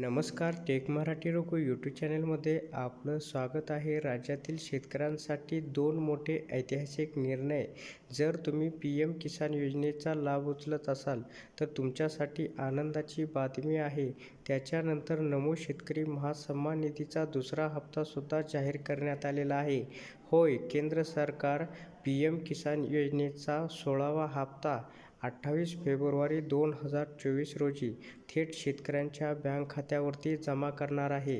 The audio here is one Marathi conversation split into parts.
नमस्कार टेक मराठी रोको यूट्यूब चॅनलमध्ये आपलं स्वागत आहे. राज्यातील शेतकऱ्यांसाठी दोन मोठे ऐतिहासिक निर्णय. जर तुम्ही पी एम किसान योजनेचा लाभ उचलत असाल तर तुमच्यासाठी आनंदाची बातमी आहे. त्याच्यानंतर नमो शेतकरी महासन्मान निधीचा दुसरा हप्तासुद्धा जाहीर करण्यात आलेला आहे. होय केंद्र सरकार पी एम किसान योजनेचा सोळावा हप्ता अठ्ठावीस फेब्रुवारी दोन हजार चोवीस रोजी थेट शेतकऱ्यांच्या बँक खात्यावरती जमा करणार आहे.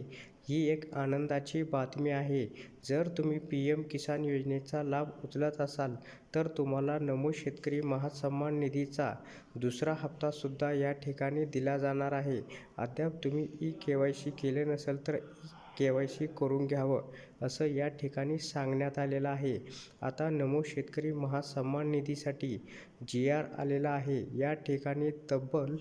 ही एक आनंदाची बातमी आहे. जर तुम्ही पी एम किसान योजनेचा लाभ उचलत असाल तर तुम्हाला नमो शेतकरी महासन्मान निधीचा दुसरा हप्तासुद्धा या ठिकाणी दिला जाणार आहे. अद्याप तुम्ही ई के वाय सी केले नसेल तर ई के वाय सी करून घ्यावं असं या ठिकाणी सांगण्यात आलेलं आहे. आता नमो शेतकरी महासन्मान निधीसाठी जी आर आलेला आहे. या ठिकाणी तब्बल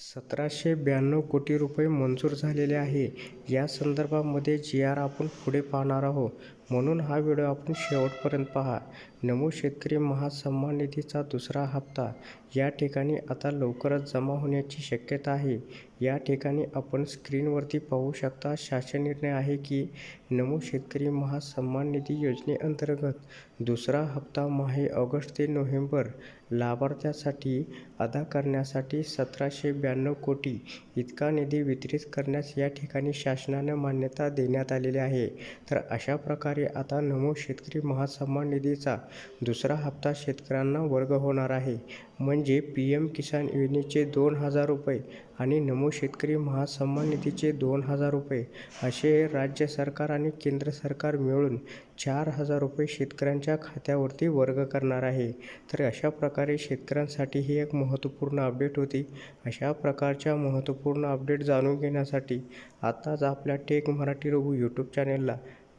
सतराशे ब्याण्णव कोटी रुपये मंजूर झालेले आहे. या संदर्भामध्ये जी आर आपण पुढे पाहणार आहोत. म्हणून हा व्हिडिओ आपण शेवटपर्यंत पहा. नमो शेतकरी महासन्मान निधीचा दुसरा हप्ता. या ठिकाणी आता लवकरच जमा होण्याची शक्यता आहे. या ठिकाणी आपण स्क्रीनवरती पाहू शकता शासन निर्णय आहे की नमो शेतकरी महासन्मान निधी योजनेअंतर्गत दुसरा हप्ता माहे ऑगस्ट ते नोव्हेंबर लाभार्थ्यासाठी अदा करण्यासाठी सतराशे ब्याण्णव कोटी इतका निधी वितरित करण्यास या ठिकाणी शासनानं मान्यता देण्यात आलेली आहे. तर अशा प्रकारे आता नमो शेतकरी महासन्मान निधीचा दुसरा हप्ता शेतकऱ्यांना वर्ग होणार आहे. म्हणजे पी एम किसान योजनेचे दोन हजार रुपये आणि नमो शेतकरी महासन्मान निधीचे दोन हजार रुपये असे राज्य सरकार आणि केंद्र सरकार मिळून चार हजार रुपये शेतकऱ्यांच्या खात्यावरती वर्ग करणार आहे. तर अशा प्रकारे शेतकऱ्यांसाठी ही एक महत्त्वपूर्ण अपडेट होती. अशा प्रकारच्या महत्त्वपूर्ण अपडेट जाणून घेण्यासाठी आताच आपल्या टेक मराठी रघु यूट्यूब चॅनेलला